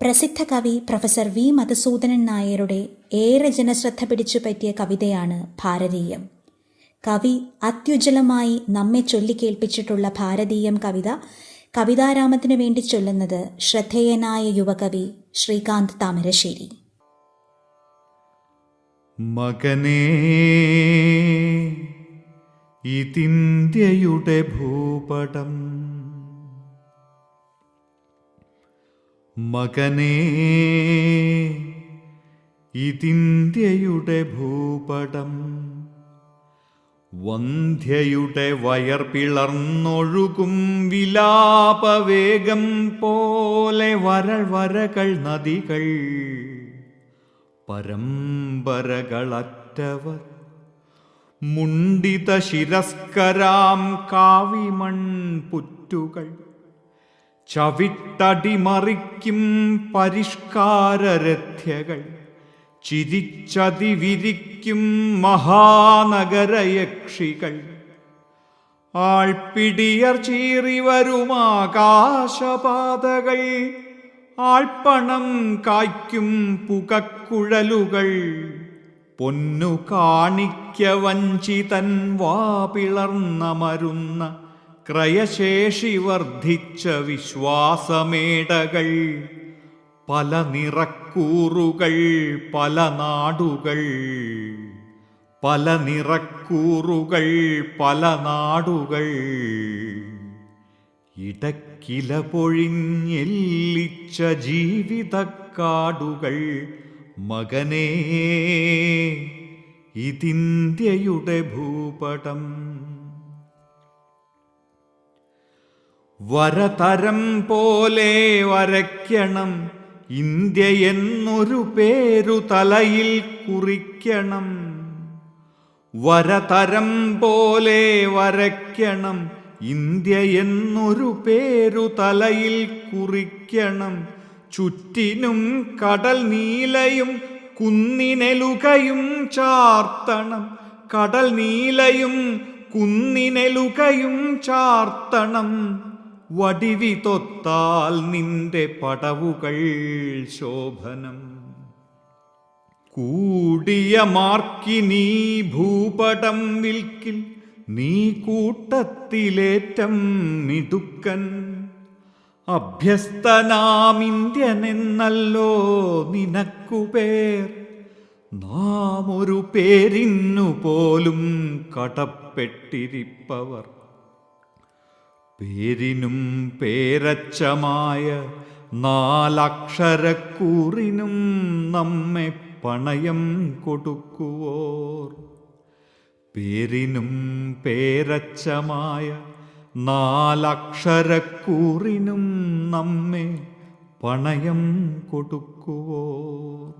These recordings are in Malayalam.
പ്രസിദ്ധ കവി പ്രൊഫസർ വി മധുസൂദനൻ നായരുടെ ഏറെ ജനശ്രദ്ധ പിടിച്ചു പറ്റിയ കവിതയാണ് ഭാരതീയം. കവി അത്യുജ്വലമായി നമ്മെ ചൊല്ലിക്കേൽപ്പിച്ചിട്ടുള്ള ഭാരതീയം കവിത കവിതാരാമത്തിനു വേണ്ടി ചൊല്ലുന്നത് ശ്രദ്ധേയനായ യുവകവി ശ്രീകാന്ത് താമരശ്ശേരി. മകനേ ഇതിന്ത്യയുടെ ഭൂപടം മകനേ ഇതിന്ത്യയുടെ ഭൂപടം വന്ധ്യയുടെ വയർ പിളർന്നൊഴുകും വിലാപവേഗം പോലെ വരൾ വരകൾ നദികൾ പരമ്പരകളറ്റവർ. മുണ്ടിത ശിരസ്കരാം കാവിമൺ പുറ്റുകൾ. ചവിട്ടടിമറിക്കും പരിഷ്കാരരഥ്യകൾ. ചിരിച്ചതിവിരിക്കും മഹാനഗരയക്ഷികൾ. ആൾപിടിയർ ചീറി വരുമാകാശപാതകൾ ആൾപ്പണം കായ്ക്കും പുകക്കുഴലുകൾ. പൊന്നു കാണിക്ക വഞ്ചിതൻ വാപിളർന്നമരുന്ന ക്രയശേഷി വർദ്ധിച്ച വിശ്വാസമേടകൾ പല നിറക്കൂറുകൾ പല നാടുകൾ പല നിറക്കൂറുകൾ പല നാടുകൾ. ഇടക്കില പൊഴിഞ്ഞെല്ലിച്ച ജീവിതക്കാടുകൾ മകനേ ഇതിന്ത്യയുടെ ഭൂപടം. വരതരം പോലെ വരയ്ക്കണം. ഇന്ത്യ എന്നൊരു പേരു തലയിൽ കുറിക്കണം. വരതരം പോലെ വരയ്ക്കണം. ഇന്ത്യ എന്നൊരു പേരു തലയിൽ കുറിക്കണം. ചുറ്റിനും കടൽ നീലയും കുന്നിനെലുകയും ചാർത്തണം. കടൽ നീലയും കുന്നിനെലുകയും ചാർത്തണം. വടിവി തൊത്താൽ നിന്റെ പടവുകൾ ശോഭനം. കൂടിയ മാർക്കി നീ ഭൂപടം വിൽക്കിൽ നീ കൂട്ടത്തിലേറ്റം മിടുക്കൻ. അഭ്യസ്തനാം ഇന്ത്യനെന്നല്ലോ നിനക്കു പേർ. നാം ഒരു പേരിന്നു പോലും കടപ്പെട്ടിരിപ്പവർ. പേരിനും പേരച്ചമായ നാലക്ഷരക്കൂറിനും നമ്മെ പണയം കൊടുക്കുവോർ. പേരിനും പേരച്ചമായ നാലക്ഷരക്കൂറിനും നമ്മെ പണയം കൊടുക്കുവോർ.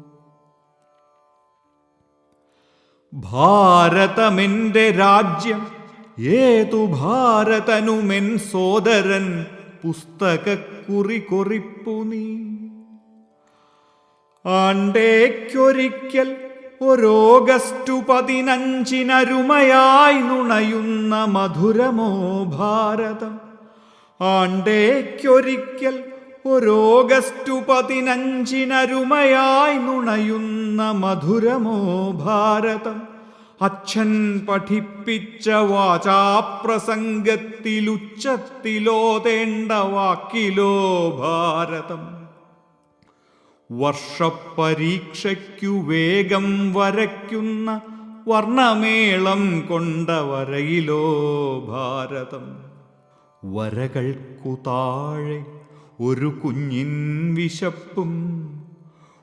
ഭാരതമെന്റെ രാജ്യം ഏതു ഭാരതനുമെൻ സോദരൻ പുസ്തകക്കുറി കൊറിപ്പു നീ? ആണ്ടേക്കൊരിക്കൽ ഒരോഗസ്റ്റു പതിനഞ്ചിനരുമയായി നുണയുന്ന മധുരമോ ഭാരതം? ആണ്ടേക്കൊരിക്കൽ ഒരോഗസ്റ്റു പതിനഞ്ചിനരുമയായി നുണയുന്ന മധുരമോ ഭാരതം? അച്ഛൻ പഠിപ്പിച്ച വാചാപ്രസംഗത്തിലുച്ചത്തിലോതേണ്ട വാക്കിലോ ഭാരതം. വർഷപരീക്ഷയ്ക്കു വേഗം വരയ്ക്കുന്ന വർണമേളം കൊണ്ട വരയിലോ ഭാരതം. വരകൾക്കു താഴെ ഒരു കുഞ്ഞിൻ വിശപ്പും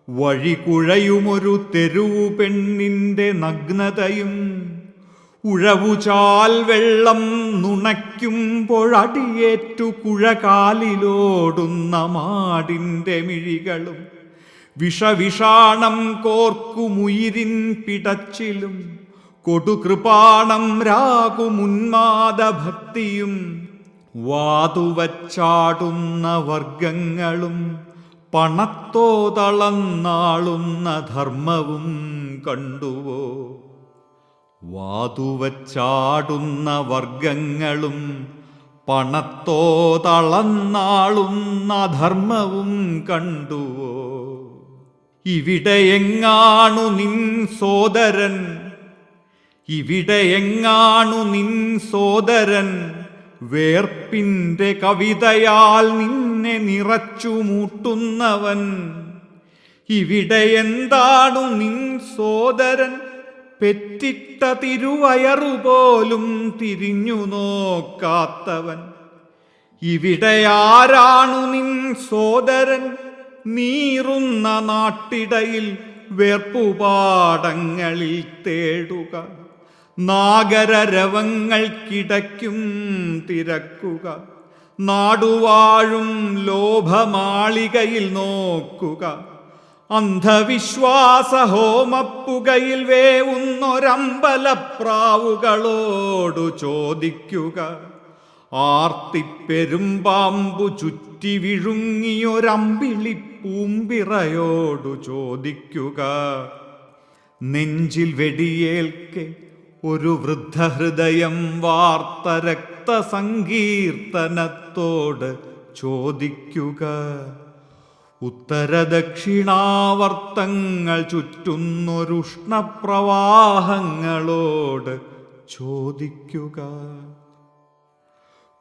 വഴികുഴയുമൊരു തെരുവു പെണ്ണിന്റെ നഗ്നതയും ഉഴവുചാൽ വെള്ളം നുണയ്ക്കുമ്പോഴടിയേറ്റു കുഴകാലിലോടുന്ന മാടിന്റെ മിഴികളും വിഷവിഷാണം കോർക്കുമുയിരിൻ പിടച്ചിലും കൊടുകൃപാണം രാകുമുന്മാദഭക്തിയും വാതുവച്ചാടുന്ന വർഗങ്ങളും പണത്തോ തളന്നാളുന്ന ധർമ്മവും കണ്ടുവോ? വാതുവച്ചാടുന്ന വർഗങ്ങളും പണത്തോ തളന്നാളുന്ന ധർമ്മവും കണ്ടുവോ? ഇവിടെ എങ്ങാണു നിൻ സോദരൻ? ഇവിടെ എങ്ങാണു നിൻ സോദരൻ? വേർപ്പിന്റെ കവിതയാൽ നിന്നെ നിറച്ചു മൂട്ടുന്നവൻ ഇവിടെ എന്താണു നിൻ സോദരൻ? പെറ്റിട്ട തിരുവയറുപോലും തിരിഞ്ഞു നോക്കാത്തവൻ. ഇവിടെ ആരാണു നിൻ സോദരൻ? നീറുന്ന നാട്ടിടയിൽ വേർപ്പുപാടങ്ങളിൽ തേടുക. നാഗരരവങ്ങൾക്കിടയ്ക്കും തിരക്കുക. നാടുവാഴും ലോഭമാളികയിൽ നോക്കുക. അന്ധവിശ്വാസ ഹോമപ്പുകയിൽ വേവുന്നൊരമ്പലപ്രാവുകളോടു ചോദിക്കുക. ആർത്തിപ്പെരുമ്പാമ്പു ചുറ്റി വിഴുങ്ങിയൊരമ്പിളി പൂമ്പിറയോടു ചോദിക്കുക. നെഞ്ചിൽ വെടിയേൽക്കെ ഒരു വൃദ്ധഹൃദയം വാർത്ത രക്തസങ്കീർത്തനത്തോട് ചോദിക്കുക. ഉത്തരദക്ഷിണാവർത്തങ്ങൾ ചുറ്റുന്നൊരുഷ്ണപ്രവാഹങ്ങളോട് ചോദിക്കുക.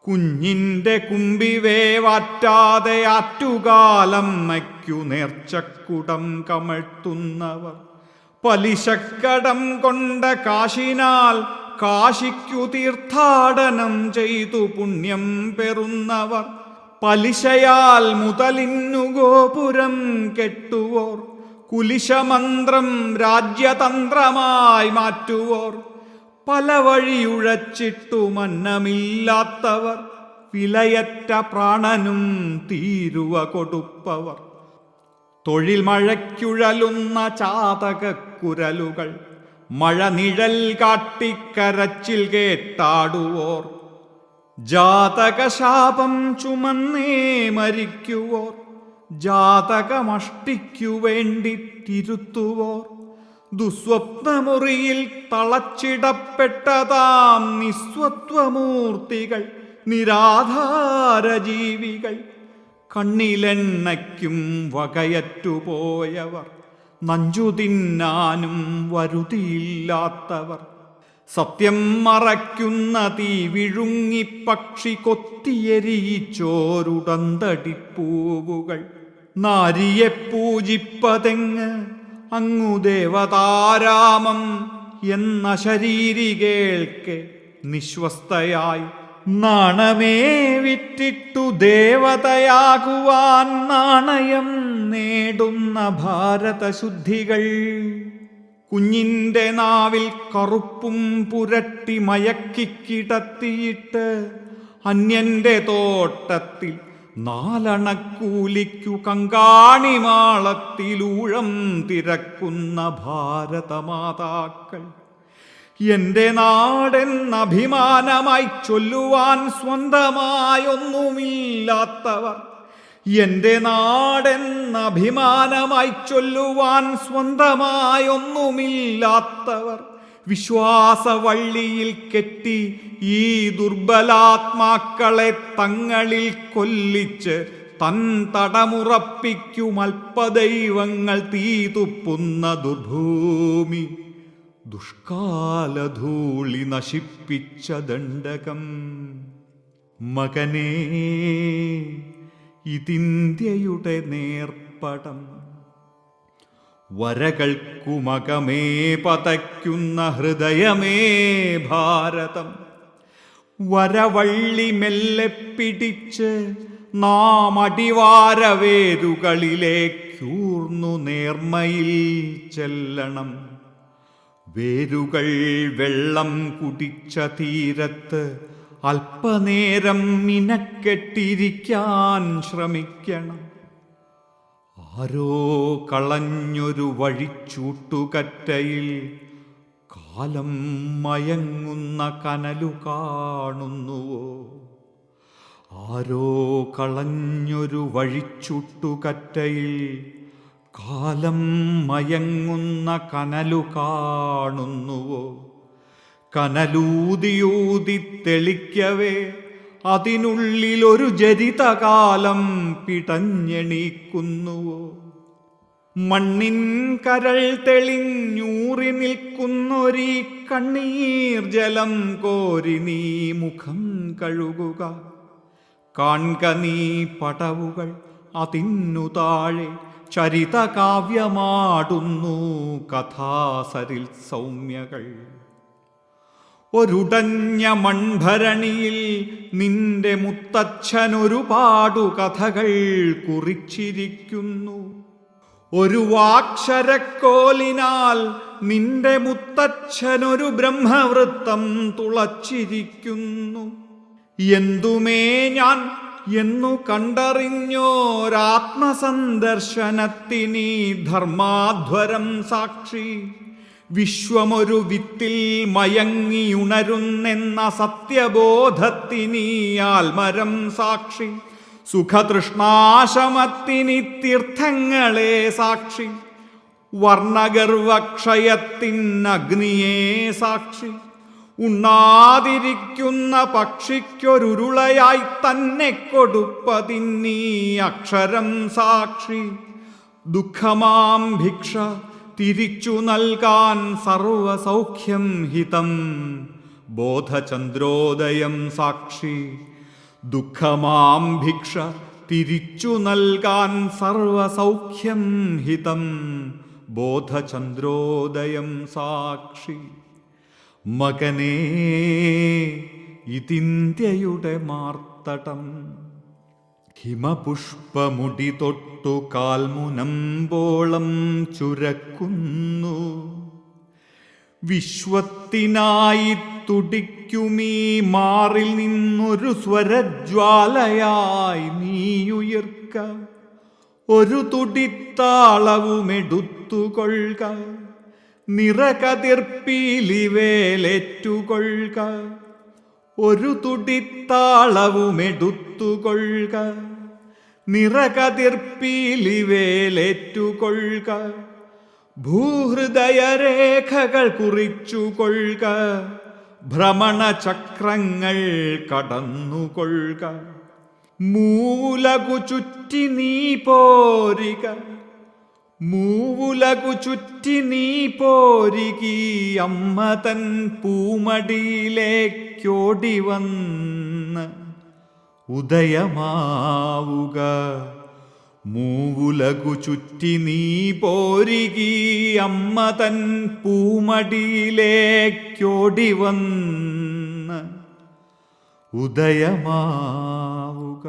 കുഞ്ഞിന്റെ കുമ്പിവേവാറ്റാതെ ആറ്റുകാലമ്മയ്ക്കു നേർച്ചക്കുടം കമഴ്ത്തുന്നവർ പലിശക്കടം കൊണ്ട കാശിനാൽ കാശിക്കു തീർത്ഥാടനം ചെയ്തു പുണ്യം പെറുന്നവർ. പലിശയാൽ മുതലിന്നു ഗോപുരം കെട്ടുവോർ. കുലിശമന്ത്രം രാജ്യതന്ത്രമായി മാറ്റുവോർ. പല വഴിയുഴച്ചിട്ടു മന്നമില്ലാത്തവർ. വിലയറ്റ പ്രാണനും തീരുവ കൊടുപ്പവർ. തൊഴിൽ മഴയ്ക്കുഴലുന്ന ചാതകക്കുരലുകൾ മഴ നിഴൽ കാട്ടിക്കരച്ചിൽ കേട്ടാടുവോർ. ജാതകശാപം ചുമന്നേ മരിക്കുവോർ. ജാതകമഷ്ടിക്കു വേണ്ടി തിരുത്തുവോർ. ദുസ്വപ്നമുറിയിൽ തളച്ചിടപ്പെട്ടതാം നിസ്വത്വമൂർത്തികൾ നിരാധാര ജീവികൾ കണ്ണിലെണ്ണയ്ക്കും വകയറ്റുപോയവർ. നഞ്ചു തിന്നാനും വരുതിയില്ലാത്തവർ. സത്യം മറയ്ക്കുന്ന തീ വിഴുങ്ങി പക്ഷി കൊത്തിയെരിയിച്ചോരുടന്തടിപ്പൂവുകൾ. നാരിയെ പൂജിപ്പതെങ്ങ്? അങ്ങു ദേവതാരാമം എന്ന ശരീരി കേൾക്കെ നിശ്വസ്തയായി നാണമേ വിറ്റിട്ടു ദേവതയാകുവാൻ നാണയം നേടുന്ന ഭാരതശുദ്ധികൾ. കുഞ്ഞിന്റെ നാവിൽ കറുപ്പും പുരട്ടി മയക്കിക്കിടത്തിയിട്ട് അന്യന്റെ തോട്ടത്തിൽ നാലണക്കൂലിക്കു കങ്കാണിമാളത്തിലൂഴം തിരക്കുന്ന ഭാരതമാതാക്കൾ. എന്റെ നാടെന്നഭിമാനമായി ചൊല്ലുവാൻ സ്വന്തമായൊന്നുമില്ലാത്തവർ എന്റെ നാടെന്നഭിമാനമായി ചൊല്ലുവാൻ സ്വന്തമായൊന്നുമില്ലാത്തവർ വിശ്വാസവള്ളിയിൽ കെട്ടി ഈ ദുർബലാത്മാക്കളെ തങ്ങളിൽ കൊല്ലിച്ച് തൻ തടമുറപ്പിക്കും അല്പദൈവങ്ങൾ തീതുപ്പുന്ന ദുർഭൂമി. ദുഷ്കാലധൂളി നശിപ്പിച്ച ദണ്ഡകം. മകനേ ഇതിന്ത്യയുടെ നേർപ്പടം. വരകൾക്കുമകമേ പതയ്ക്കുന്ന ഹൃദയമേ ഭാരതം. വരവള്ളി മെല്ലെ പിടിച്ച് നാം അടിവാരവേരുകളിലേക്കൂർന്നു നേർമ്മയിൽ ചെല്ലണം. വേരുകൾ വെള്ളം കുടിച്ച തീരത്ത് അല്പനേരം മിനക്കെട്ടിരിക്കാൻ ശ്രമിക്കണം. ആരോ കളഞ്ഞൊരു വഴിച്ചൂട്ടുകറ്റയിൽ കാലം മയങ്ങുന്ന കനലു കാണുന്നുവോ? ആരോ കളഞ്ഞൊരു വഴിച്ചൂട്ടുകറ്റയിൽ കാലം മയങ്ങുന്ന കനലു കാണുന്നുവോ? കനലൂതിയൂതി തെളിക്കവേ അതിനുള്ളിലൊരു ജരിതകാലം പിടഞ്ഞെണീക്കുന്നുവോ? മണ്ണിൻ കരൾ തെളിഞ്ഞൂറി നിൽക്കുന്നൊരീ കണ്ണീർ ജലം കോരി നീ മുഖം കഴുകുക. കാൺക നീ പടവുകൾ അതിന്നു താഴെ ചരിതകാവ്യമാടുന്നു കഥാസരിൽ സൗമ്യകൾ. ഒരുടഞ്ഞ മൺഭരണിയിൽ നിന്റെ മുത്തച്ഛനൊരുപാടു കഥകൾ കുറിച്ചിരിക്കുന്നു. ഒരു വാക്ഷരക്കോലിനാൽ നിന്റെ മുത്തച്ഛനൊരു ബ്രഹ്മവൃത്തം തുളച്ചിരിക്കുന്നു. എന്തുമേ ഞാൻ എന്നു കണ്ടറിഞ്ഞോരാത്മസന്ദർശനത്തിനീ ധർമാധ്വരം സാക്ഷി. വിശ്വമൊരു വിത്തിൽ മയങ്ങിയുണരുന്നെന്ന സത്യബോധത്തിനീ ആൽമരം സാക്ഷി. സുഖതൃഷ്ണാശമത്തിനി തീർത്ഥങ്ങളെ സാക്ഷി. വർണഗർവക്ഷയത്തിനഗ്നിയേ സാക്ഷി. ഉണ്ണാതിരിക്കുന്ന പക്ഷിക്കൊരുരുളയായി തന്നെ കൊടുപ്പതിന്നീ അക്ഷരം സാക്ഷി. ദുഃഖമാം ഭിക്ഷ തിരിച്ചു നൽകാൻ സർവസൗഖ്യം ഹിതം. ബോധചന്ദ്രോദയം സാക്ഷി. ദുഃഖമാം ഭിക്ഷ തിരിച്ചു നൽകാൻ സർവസൗഖ്യം ഹിതം. ബോധചന്ദ്രോദയം സാക്ഷി. മകനേ ഇതിന്ത്യയുടെ മാർത്തടം. ഹിമപുഷ്പമുടി തൊട്ടു കാൽമുനമ്പോളം ചുരക്കുന്നു. വിശ്വത്തിനായി തുടിക്കുമീ മാറിൽ നിന്നൊരു സ്വരജ്വാലയായി നീയുയർക്ക. ഒരു തുടിത്താളവുമെടുത്തുകൊള്ളുക നിറകതിർപ്പീലിവേലേറ്റുകൊള്ളുക. ഒരു തുടിത്താളവുമെടുത്തുകൊള്ളുക. നിറകതിർപ്പീലിവേലേറ്റുകൊള്ളുക. ഭൂഹൃദയരേഖകൾ കുറിച്ചുകൊള്ളുക. ഭ്രമണചക്രങ്ങൾ കടന്നുകൊള്ളുക. മൂലകു ചുറ്റി നീ പോരിക. മൂവുലകു ചുറ്റി നീ പോരികി അമ്മ തൻ പൂമടിയിലേക്കോടി വന്ന് ഉദയമാവുക. മൂവുലകു ചുറ്റി നീ പോരികി അമ്മ തൻ പൂമടിയിലേക്കോടി വന്ന് ഉദയമാവുക.